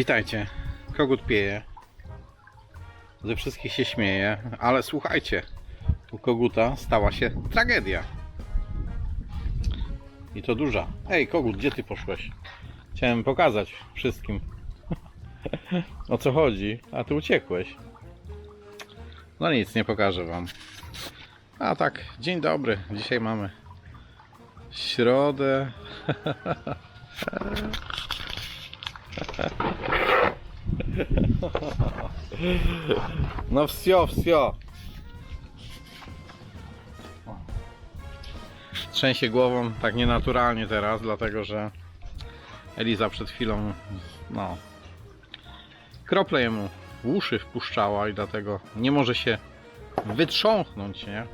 Witajcie. Kogut pieje. Ze wszystkich się śmieje, ale słuchajcie, u koguta stała się tragedia. I to duża. Ej, kogut, gdzie ty poszłeś? Chciałem pokazać wszystkim o co chodzi, a ty uciekłeś. No nic, nie pokażę wam. A tak, dzień dobry. Dzisiaj mamy środę. No wsio, wsio. Trzęsie głową tak nienaturalnie teraz, dlatego że Eliza przed chwilą, no, krople jemu w uszy wpuszczała i dlatego nie może się wytrząsnąć, nie?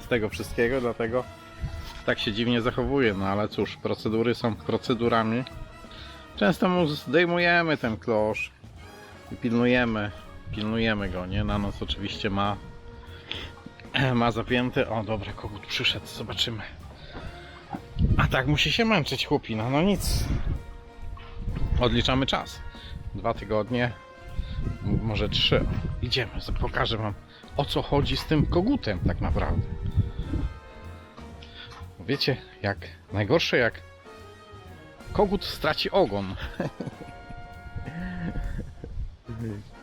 Z tego wszystkiego, dlatego tak się dziwnie zachowuje, no ale cóż, procedury są procedurami. Często mu zdejmujemy ten klosz i pilnujemy, pilnujemy go, nie? Na noc oczywiście ma ma zapięty. O, dobra, kogut przyszedł, zobaczymy. A tak musi się męczyć chłopina, no nic. Odliczamy czas. Dwa tygodnie, może trzy. Idziemy, pokażę wam o co chodzi z tym kogutem tak naprawdę. Wiecie, jak najgorsze jak kogut straci ogon.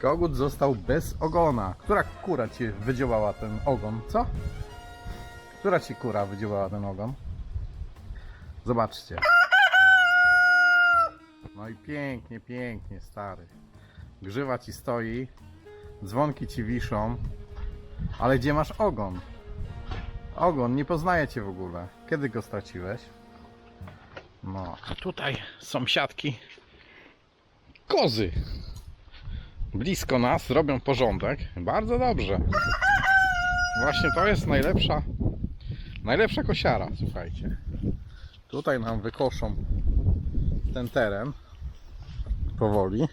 Kogut został bez ogona. Która kura ci wydziałała ten ogon, co? Która ci kura wydziałała ten ogon? Zobaczcie. No i pięknie, pięknie, stary. Grzywa ci stoi, dzwonki ci wiszą, ale gdzie masz ogon? Ogon, nie poznaję cię w ogóle. Kiedy go straciłeś? No, a tutaj sąsiadki kozy blisko nas robią porządek. Bardzo dobrze. Właśnie to jest najlepsza najlepsza kosiara, słuchajcie. Tutaj nam wykoszą ten teren powoli.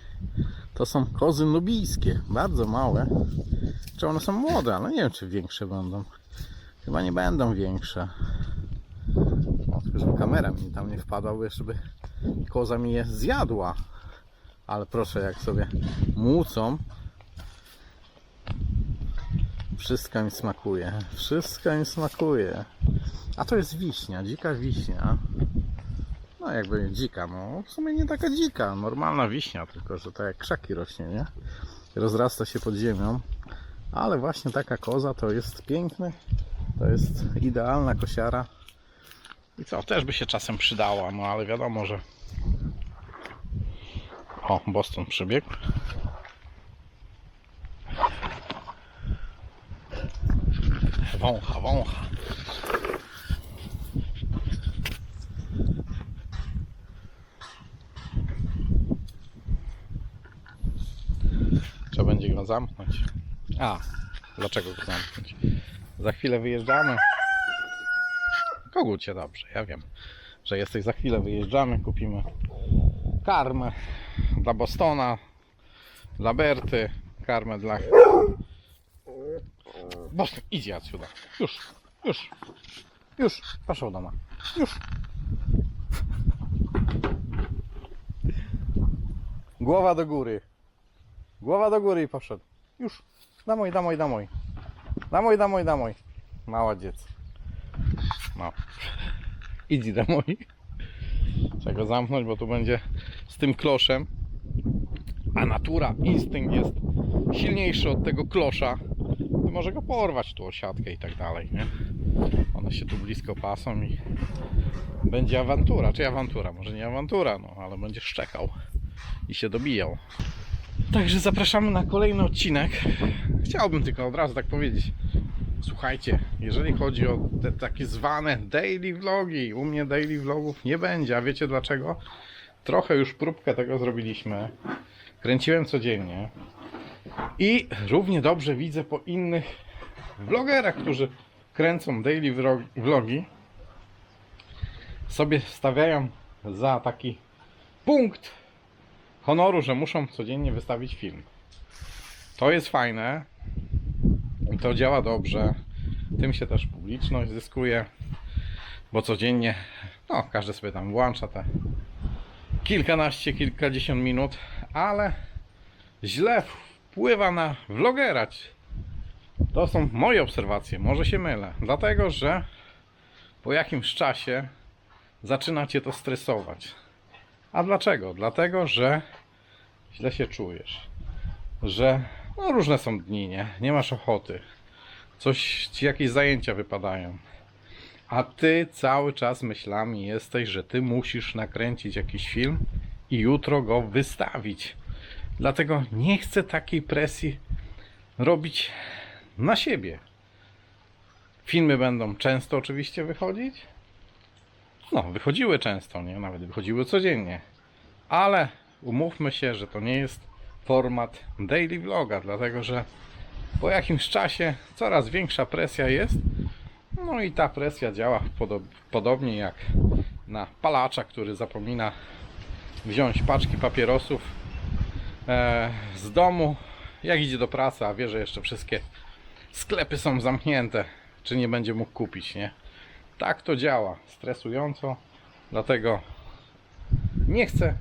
To są kozy nubijskie, bardzo małe. Czy one są młode, ale nie wiem czy większe będą. Chyba nie będą większe. Żeby kamera mi tam nie wpadła, bo jeszcze by koza mi je zjadła. Ale proszę, jak sobie mucą. Wszystko mi smakuje. Wszystko mi smakuje. A to jest wiśnia, dzika wiśnia. No jakby dzika, no w sumie nie taka dzika, normalna wiśnia, tylko że tak jak krzaki rośnie, nie? Rozrasta się pod ziemią. Ale właśnie taka koza to jest piękny, to jest idealna kosiara. I co, też by się czasem przydała, no ale wiadomo, że o, Boston przybiegł. Wącha, wącha. Trzeba będzie go zamknąć. A, dlaczego go zamknąć? Za chwilę wyjeżdżamy. Kogucie, dobrze, ja wiem, że jesteś. Za chwilę wyjeżdżamy, kupimy karmę dla Bostona, dla Berty, karmę dla... Boston, idzie odsiuda. Już, już, już, poszło doma. Już. Głowa do góry. Głowa do góry i poszedł. Już. Damoj, damoj, damoj. Damoj, damoj, damoj. Małodziec. No. Idź damoj. Trzeba go zamknąć, bo tu będzie z tym kloszem. A natura, instynkt jest silniejszy od tego klosza. I może go porwać tu o siatkę i tak dalej, nie? One się tu blisko pasą i będzie awantura. Czy awantura? Może nie awantura, no ale będzie szczekał i się dobijał. Także zapraszamy na kolejny odcinek. Chciałbym tylko od razu tak powiedzieć. Słuchajcie, jeżeli chodzi o te takie zwane daily vlogi, u mnie daily vlogów nie będzie, a wiecie dlaczego? Trochę już próbkę tego zrobiliśmy. Kręciłem codziennie i równie dobrze widzę po innych vlogerach, którzy kręcą daily vlog- vlogi, sobie stawiają za taki punkt honoru, że muszą codziennie wystawić film. To jest fajne, i to działa dobrze. Tym się też publiczność zyskuje, bo codziennie, no każdy sobie tam włącza te kilkanaście, kilkadziesiąt minut, ale źle wpływa na vlogera. To są moje obserwacje, może się mylę, dlatego że po jakimś czasie zaczyna cię to stresować. A dlaczego? Dlatego, że źle się czujesz, że no różne są dni, nie? Nie masz ochoty, coś ci jakieś zajęcia wypadają. A ty cały czas myślami jesteś, że ty musisz nakręcić jakiś film i jutro go wystawić. Dlatego nie chcę takiej presji robić na siebie. Filmy będą często oczywiście wychodzić. No, wychodziły często, nie? Nawet wychodziły codziennie. Ale umówmy się, że to nie jest format daily vloga, dlatego że po jakimś czasie coraz większa presja jest. No i ta presja działa podo- podobnie jak na palacza, który zapomina wziąć paczki papierosów e, z domu, jak idzie do pracy, a wie, że jeszcze wszystkie sklepy są zamknięte, czy nie będzie mógł kupić, nie? Tak to działa, stresująco, dlatego nie chcę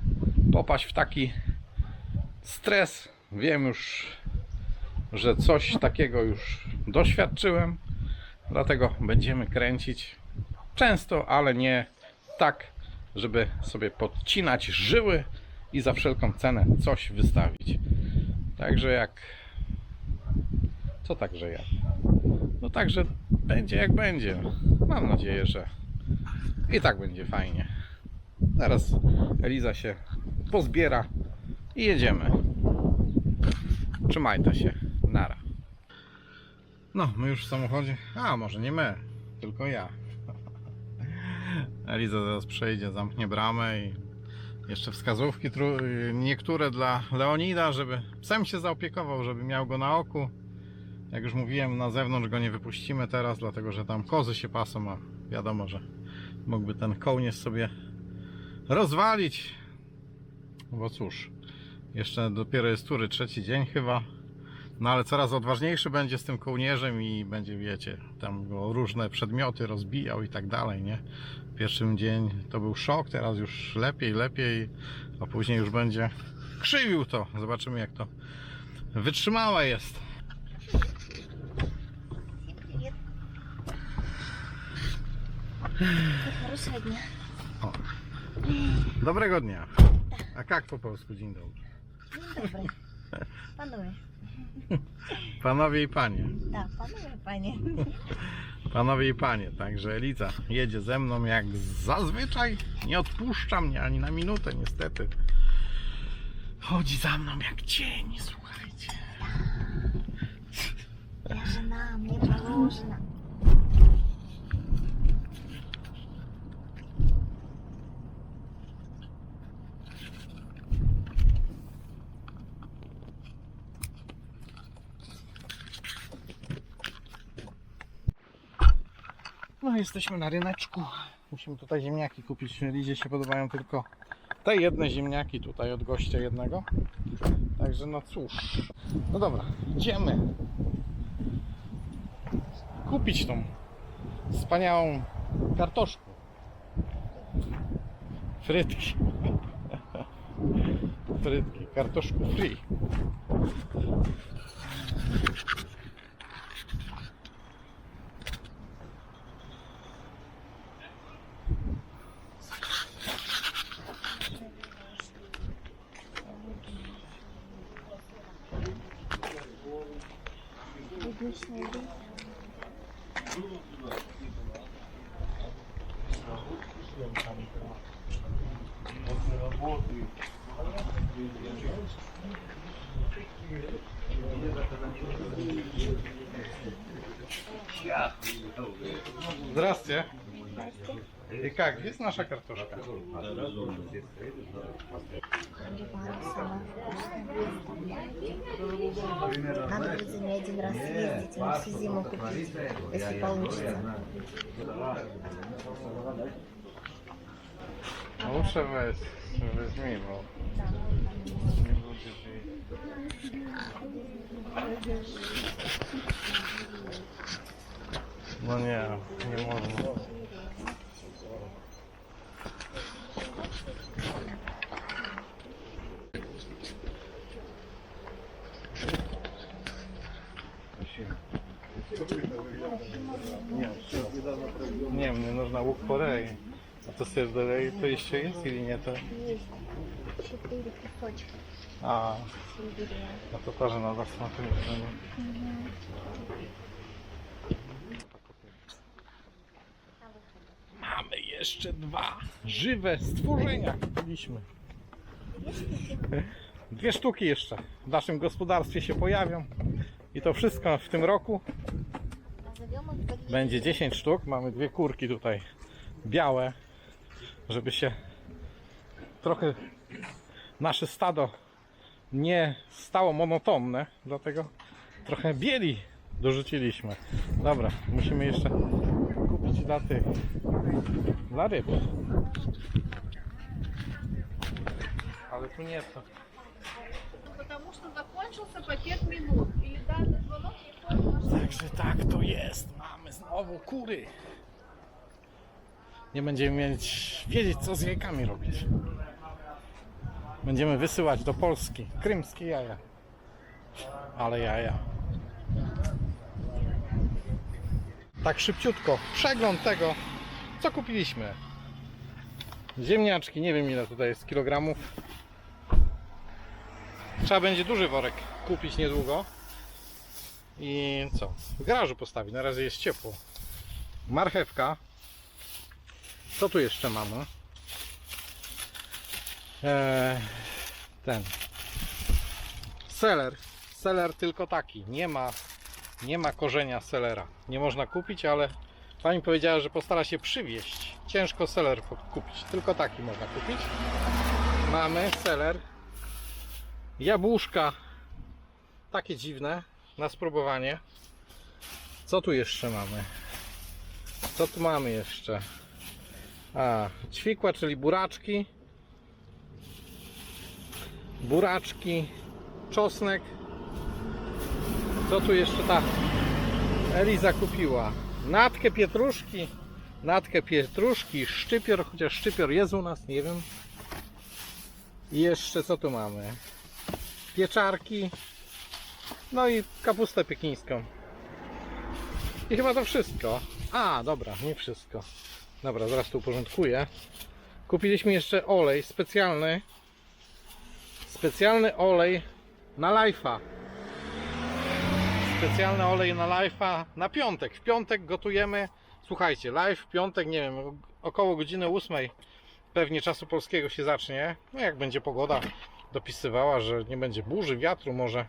popaść w taki stres. Wiem już, że coś takiego już doświadczyłem, dlatego będziemy kręcić często, ale nie tak, żeby sobie podcinać żyły i za wszelką cenę coś wystawić. Także jak. Co także jak? No także będzie jak będzie. Mam nadzieję, że i tak będzie fajnie. Zaraz Eliza się pozbiera i jedziemy. Trzymajcie się. Nara. No, my już w samochodzie. A, może nie my, tylko ja. Eliza zaraz przejdzie, zamknie bramę i jeszcze wskazówki niektóre dla Leonida, żeby psem się zaopiekował, żeby miał go na oku. Jak już mówiłem, na zewnątrz go nie wypuścimy teraz, dlatego że tam kozy się pasą, a wiadomo, że mógłby ten kołnierz sobie rozwalić. Bo cóż, jeszcze dopiero jest tury trzeci dzień chyba. No ale coraz odważniejszy będzie z tym kołnierzem i będzie, wiecie, tam go różne przedmioty rozbijał i tak dalej, nie? Pierwszym dzień to był szok, teraz już lepiej, lepiej, a później już będzie krzywił to. Zobaczymy jak to wytrzymała jest. Привет. Хорошего дня. Dobrego dnia. A jak po polsku dzień dobry? Dobry. Panowie. Panowie i panie. Tak, panowie, panie. Panowie i panie, także Eliza jedzie ze mną jak zazwyczaj. Nie odpuszcza mnie ani na minutę, niestety. Chodzi za mną jak cień, słuchajcie. Ja żena, mnie poróżna. No jesteśmy na ryneczku. Musimy tutaj ziemniaki kupić. Lidzie się podobają tylko te jedne ziemniaki tutaj od gościa jednego. Także no cóż. No dobra, idziemy kupić tą wspaniałą kartoszkę. Frytki. Frytki, kartoszku free. Здравствуйте. И как, есть наша картошка? Надо будет ней один раз съездить, на всю зиму купить, если получится. Лучше weź, возьми, bo nie ну не, не можем. Не, все. Не, мне нужна укора и отосвеждала. И то еще есть или нет? Есть. Четыре кусочка. А, то тоже надо смотреть. Угу. jeszcze dwa żywe stworzenia kupiliśmy. Dwie sztuki jeszcze w naszym gospodarstwie się pojawią. I to wszystko w tym roku. Będzie 10 sztuk. Mamy dwie kurki tutaj białe, żeby się trochę nasze stado nie stało monotonne. Dlatego trochę bieli dorzuciliśmy. Dobra, musimy jeszcze dla tych dla ryb. Ale tu nie to. Потому что закончился пакет минут. Или данный звонок не входит в наш Także tak to jest. Mamy znowu kury. Nie będziemy mieć wiedzieć, co z jajkami robić. Będziemy wysyłać do Polski krymskie jaja. Ale jaja. Tak szybciutko. Przegląd tego, co kupiliśmy. Ziemniaczki, nie wiem ile tutaj jest kilogramów. Trzeba będzie duży worek kupić niedługo. I co? W garażu postawić. Na razie jest ciepło. Marchewka. Co tu jeszcze mamy? Eee, ten. Seler. Seler tylko taki. Nie ma, nie ma korzenia selera. Nie można kupić, ale pani powiedziała, że postara się przywieźć. Ciężko seler kupić. Tylko taki można kupić. Mamy seler. Jabłuszka. Takie dziwne na spróbowanie. Co tu jeszcze mamy? Co tu mamy jeszcze? A, ćwikła, czyli buraczki. Buraczki, czosnek. Co tu jeszcze ta Eliza kupiła? Natkę pietruszki. Natkę pietruszki, szczypior, chociaż szczypior jest u nas, nie wiem. I jeszcze co tu mamy? Pieczarki, no i kapustę pekińską. I chyba to wszystko. A, dobra, nie wszystko. Dobra, zaraz to uporządkuję. Kupiliśmy jeszcze olej specjalny. Specjalny olej na lajfa. Specjalny olej na lajfa na piątek. W piątek gotujemy. Słuchajcie, live w piątek, nie wiem, około godziny 8 pewnie czasu polskiego się zacznie. No jak będzie pogoda dopisywała, że nie będzie burzy, wiatru może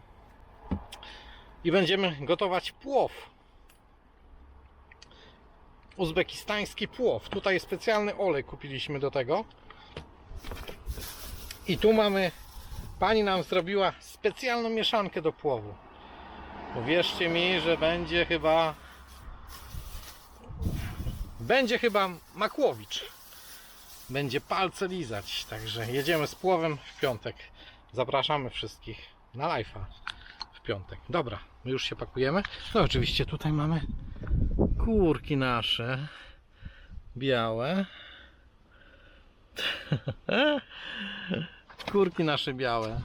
i będziemy gotować płow. Uzbekistański płow. Tutaj specjalny olej kupiliśmy do tego. I tu mamy, pani nam zrobiła specjalną mieszankę do płowu. Uwierzcie mi, że będzie chyba będzie chyba makłowicz. Będzie palce lizać. Także jedziemy z płowem w piątek. Zapraszamy wszystkich na live'a w piątek. Dobra, my już się pakujemy. No oczywiście tutaj mamy kurki nasze białe. Kurki nasze białe.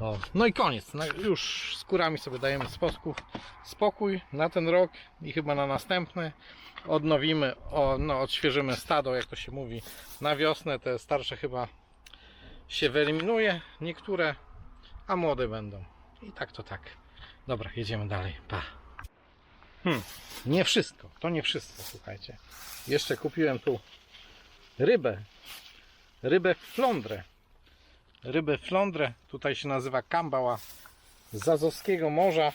O, no i koniec. No już z kurami sobie dajemy spokój, spokój na ten rok i chyba na następny. Odnowimy, o, no, odświeżymy stado, jak to się mówi, na wiosnę. Te starsze chyba się wyeliminuje, niektóre, a młode będą. I tak to tak. Dobra, jedziemy dalej. Pa. Hmm, nie wszystko, to nie wszystko, słuchajcie. Jeszcze kupiłem tu rybę. Rybę flądrę. Rybę flądrę, tutaj się nazywa kambała z Azowskiego Morza.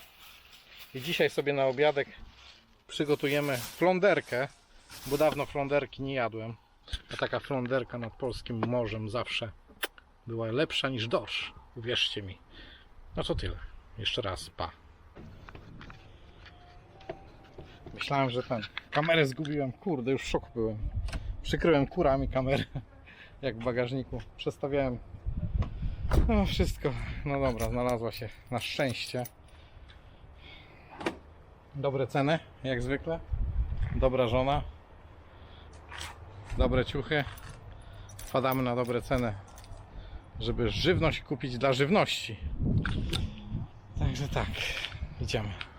I dzisiaj sobie na obiadek przygotujemy fląderkę, bo dawno fląderki nie jadłem. A taka fląderka nad polskim morzem zawsze była lepsza niż dorsz. Uwierzcie mi. No to tyle. Jeszcze raz, pa. Myślałem, że ten kamerę zgubiłem. Kurde, już w szoku byłem. Przykryłem kurami kamerę, jak w bagażniku. Przestawiałem. No wszystko. No dobra, znalazła się na szczęście. Dobre ceny, jak zwykle. Dobra żona. Dobre ciuchy. Wpadamy na dobre ceny, żeby żywność kupić dla żywności. Także tak, idziemy.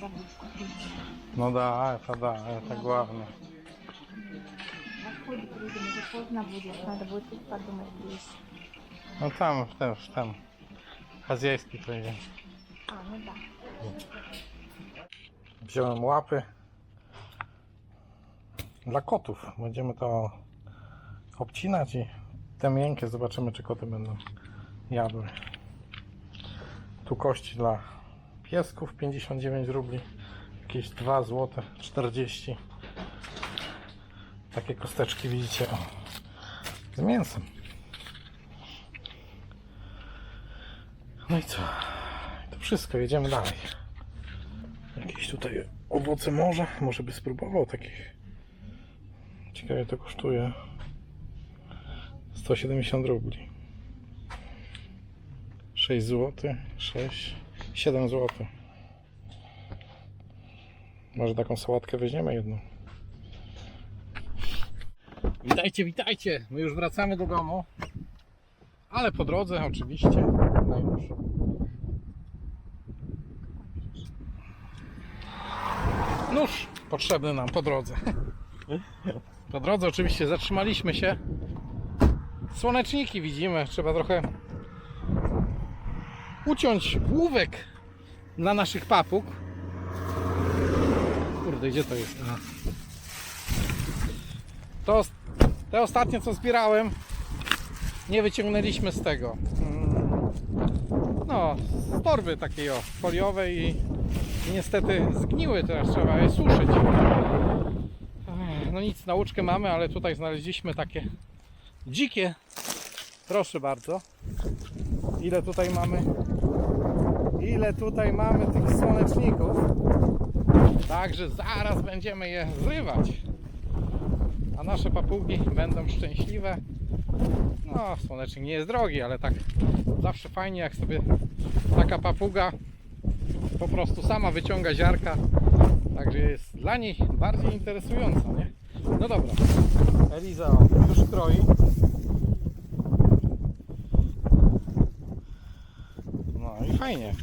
Забудь купить. Ну да, это да, это главное. На приедем, уже поздно будет, надо будет подумать здесь. No tam, też, tam. Azjański to idzie. A, no tak. Wziąłem łapy dla kotów. Będziemy to obcinać i te miękkie zobaczymy, czy koty będą jadły. Tu kości dla piesków 59 rubli, jakieś 2 zł 40. Takie kosteczki widzicie z mięsem. No i co? To wszystko, jedziemy dalej. Jakieś tutaj owoce morza. Może by spróbował takich. Ciekawe to kosztuje 170 rubli. 6 zł, 6, 7 zł. Może taką sałatkę weźmiemy jedną. Witajcie, witajcie. My już wracamy do domu. Ale po drodze oczywiście. Daj już. Nóż potrzebny nam po drodze. Po drodze oczywiście zatrzymaliśmy się. Słoneczniki widzimy, trzeba trochę uciąć główek dla naszych papug. Kurde, gdzie to jest? Aha. To te ostatnie co zbierałem nie wyciągnęliśmy z tego. No, z torby takiej o, foliowej i niestety zgniły, teraz trzeba je suszyć. No nic, nauczkę mamy, ale tutaj znaleźliśmy takie dzikie. Proszę bardzo. Ile tutaj mamy? Ile tutaj mamy tych słoneczników? Także zaraz będziemy je zrywać. A nasze papugi będą szczęśliwe. No, słonecznik nie jest drogi, ale tak zawsze fajnie jak sobie taka papuga po prostu sama wyciąga ziarka. Także jest dla niej bardziej interesująca, nie? No dobra. Eliza już kroi. No i fajnie.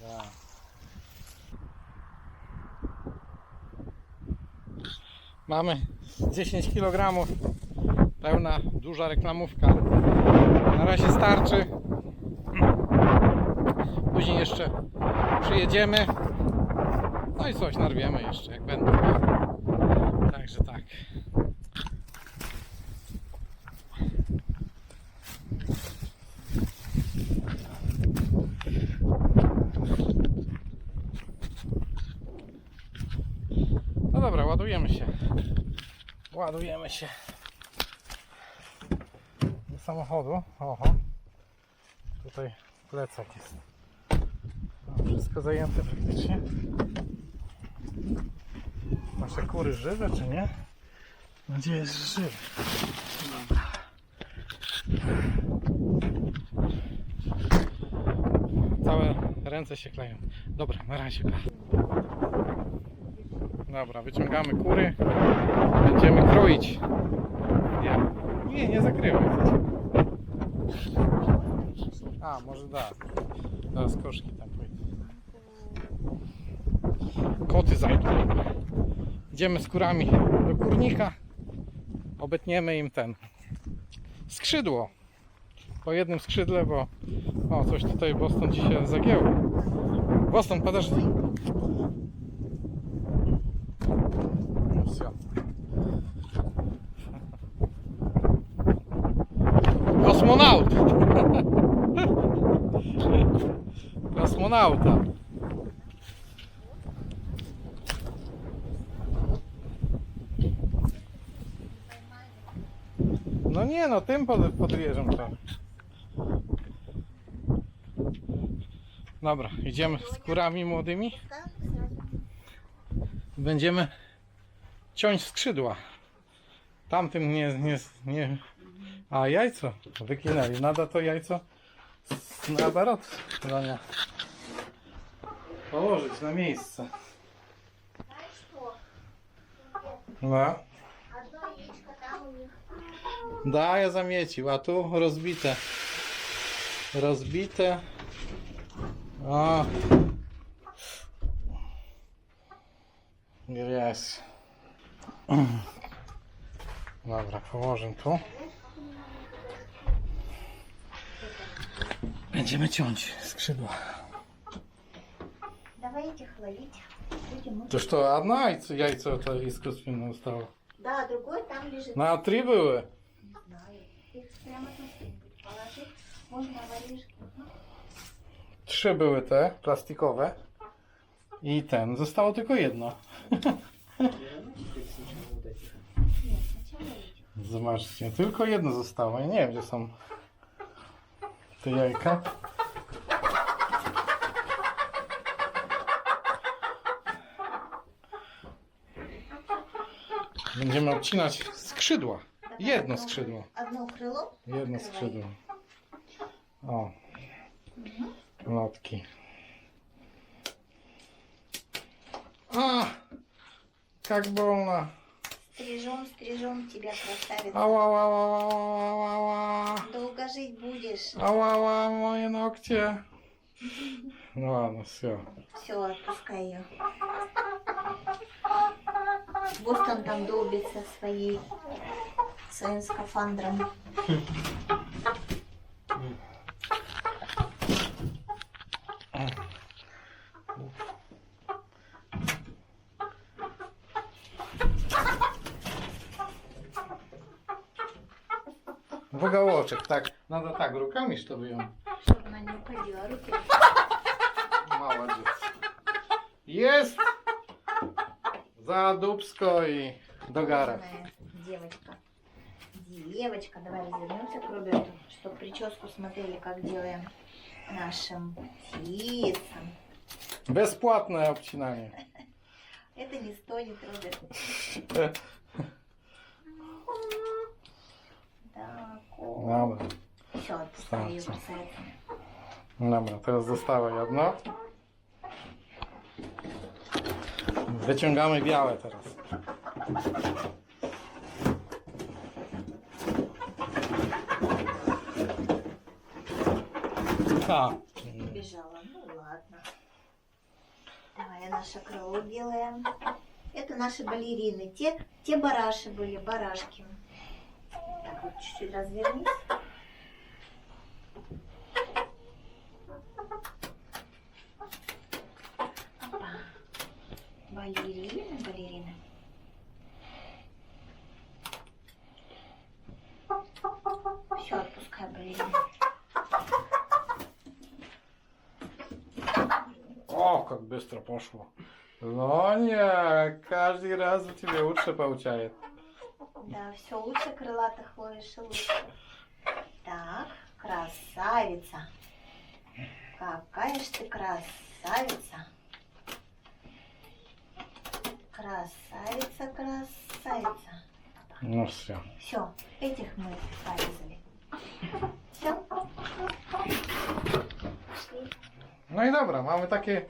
Da. Mamy 10 kg pełna, duża reklamówka. Na razie starczy. Później jeszcze przyjedziemy. No i coś narwiemy jeszcze, jak będą. Także tak. No dobra, ładujemy się. Ładujemy się do samochodu. Oho. Tutaj plecak jest. No, wszystko zajęte praktycznie. Nasze kury żywe czy nie? Nadzieję, że żywe. Całe ręce się kleją. Dobra, na razie. Dobra, wyciągamy kury. Będziemy kroić. Nie, nie, nie zakrywaj. A, może da. Zaraz koszki tam pójdą. Koty zajdą. Idziemy z kurami do kurnika. Obetniemy im ten skrzydło. Po jednym skrzydle, bo o, coś tutaj Boston dzisiaj zagięło. Boston, podeszli. Kosmonauta. No nie no, tym pod, podrieżem to. Dobra, idziemy z kurami młodymi. Będziemy ciąć skrzydła. Tamtym nie, nie, nie. A jajco wykinęli. Nada to jajco na Ronia. Położyć na miejsce. No. Da, ja zamiecił, a tu rozbite. Rozbite. O. Jest. Dobra, położę tu. Będziemy ciąć skrzydła. Давай этих ловить. Будем to одно яйцо, яйцо to искусственно zostało. Да, другой там лежит. A trzy były. Не знаю. Их прямо тут положить. Можно воришки. Trzy były te plastikowe. I ten. Zostało tylko jedno. Zobaczcie, tylko jedno zostało. Ja nie wiem, gdzie są te jajka. Będziemy obcinać skrzydła. Jedno skrzydło. Одно крыло. Jedno skrzydło. O. Lotki. A! Jak bolna. Стрижем, стрижем тебя, красавица. Ała, ała, ała, ała, ała. Долго жить будешь. Ała, ała, moje nokcie. No ładno, все. Все, отпускай ее. Бостон там долбится своей, своим скафандром. В уголочек. Так, надо так, руками, чтобы ją... Чтобы она не уходила. Руки. Молодец. Jest! За Дубско и до. Умная Девочка. Девочка, давай развернемся к Роберту, чтобы прическу смотрели, как делаем нашим птицам. Бесплатное обчинание. Это не стонет, Роберт. Так, Dobra, все, отпускай ее, dobra, teraz została jedno. Wyciągamy białe teraz. Ha. Бежала. Ну ладно. Давай наше крыло делаем. Это наши балерины. Те, те бараши были, барашки. Так вот чуть-чуть развернись. Опа. Балерины, балерины. Все, отпускай балерины. О, как быстро пошло. Но не, каждый раз у тебя лучше получается. Да, все лучше крылатых ловишь и лучше. Так, красавица. Какая ж ты красавица. Красавица, красавица. Ну все. Все, этих мы порезали. Все. No i dobra, mamy takie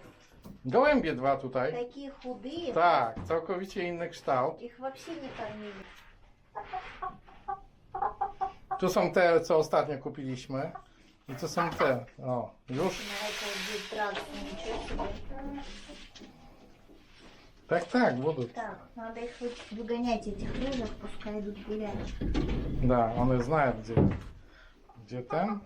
gołębie dwa tutaj. Такие худые. Tak, całkowicie inny kształt. Их вообще не кормили. Tu są te, co ostatnio kupiliśmy. I tu są te. O, już. На это будет драться, ничего себе. Tak, tak, будут. Так, надо их вы- выгонять, этих рыжих, пускай идут гулять. Да, one znają gdzie. Gdzie ten?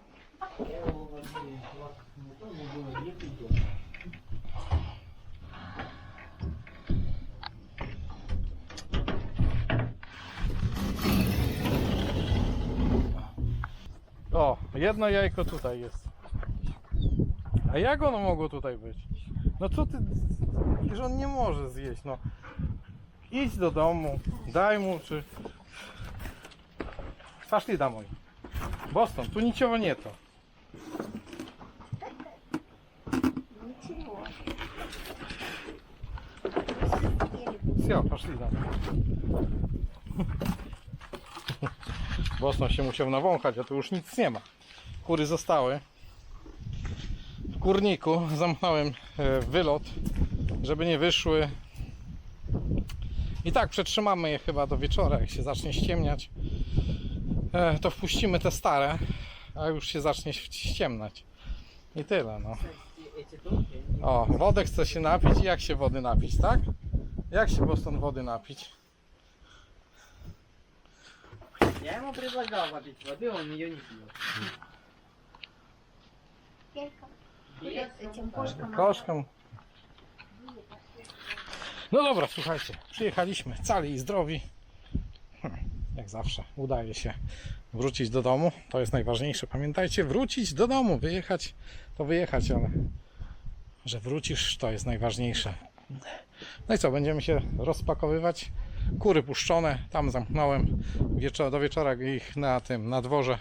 O, jedno jajko tutaj jest. A jak ono mogło tutaj być? No co ty, że on nie może zjeść, no. Idź do domu, daj mu, czy... Пошли домой. Бостон, тут ничего нету. Ничего. Съели Все, poszli dalej. Boston się musiał nawąchać, a tu już nic nie ma. Kury zostały. W kurniku zamknąłem e, wylot, żeby nie wyszły. I tak przetrzymamy je chyba do wieczora, jak się zacznie ściemniać. E, To wpuścimy te stare, a już się zacznie ściemnać. I tyle, no. O, wodę chce się napić i jak się wody napić, tak? Jak się Boston wody napić? Я ему предлагал попить воды, он ее не пил. Пелька. Этим кошкам. Koszką. No dobra, słuchajcie, przyjechaliśmy cali i zdrowi. Hm, Jak zawsze udaje się wrócić do domu. To jest najważniejsze. Pamiętajcie, wrócić do domu, wyjechać to wyjechać, ale że wrócisz to jest najważniejsze. No i co, będziemy się rozpakowywać. Kury puszczone, tam zamknąłem wieczor, do wieczora ich na tym, na dworze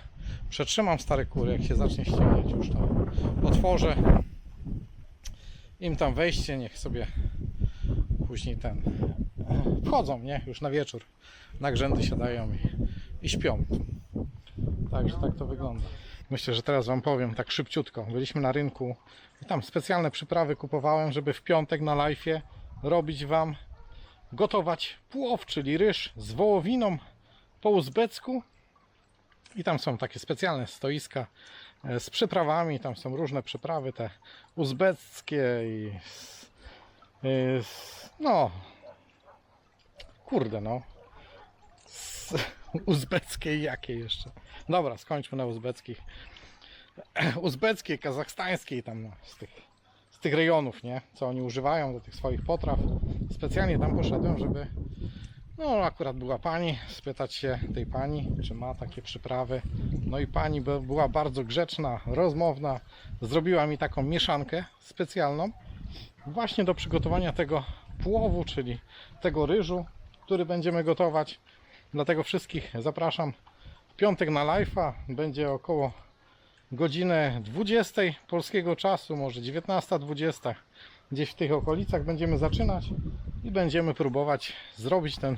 przetrzymam stare kury, jak się zacznie ściemniać już to otworzę im tam wejście, niech sobie później ten wchodzą, nie? Już na wieczór na grzędy siadają i, i śpią. Także tak to wygląda. Myślę, że teraz Wam powiem tak szybciutko. Byliśmy na rynku i tam specjalne przyprawy kupowałem, żeby w piątek na live'ie robić Wam gotować płow, czyli ryż z wołowiną po uzbecku. I tam są takie specjalne stoiska e, z przyprawami. Tam są różne przyprawy, te uzbeckie i s- no kurde no z uzbeckie i jakie jeszcze dobra skończmy na uzbeckich uzbeckie, kazachstańskie i tam no, z tych z tych rejonów, nie? Co oni używają do tych swoich potraw. Specjalnie tam poszedłem, żeby no akurat była pani, spytać się tej pani, czy ma takie przyprawy. No i pani by- była bardzo grzeczna, rozmowna. Zrobiła mi taką mieszankę specjalną właśnie do przygotowania tego płowu, czyli tego ryżu, który będziemy gotować. Dlatego wszystkich zapraszam w piątek na live'a. Będzie około godziny 20 polskiego czasu, może 19.20. Gdzieś w tych okolicach będziemy zaczynać i będziemy próbować zrobić ten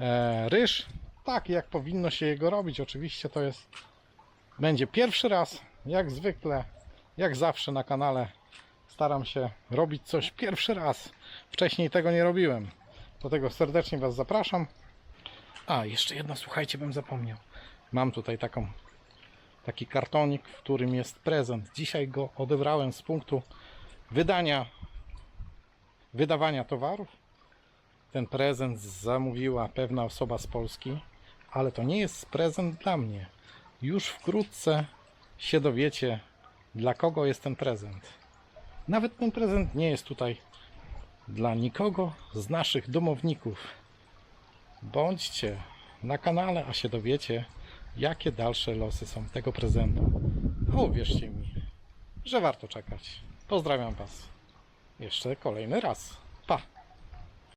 e, ryż tak, jak powinno się jego robić. Oczywiście to jest będzie pierwszy raz, jak zwykle, jak zawsze na kanale. Staram się robić coś pierwszy raz. Wcześniej tego nie robiłem. Dlatego serdecznie Was zapraszam. A, jeszcze jedno, słuchajcie, bym zapomniał. Mam tutaj taką, taki kartonik, w którym jest prezent. Dzisiaj go odebrałem z punktu wydania, wydawania towarów. Ten prezent zamówiła pewna osoba z Polski, ale to nie jest prezent dla mnie. Już wkrótce się dowiecie, dla kogo jest ten prezent. Nawet ten prezent nie jest tutaj dla nikogo z naszych domowników. Bądźcie na kanale, a się dowiecie, jakie dalsze losy są tego prezentu. A uwierzcie mi, że warto czekać. Pozdrawiam Was jeszcze kolejny raz.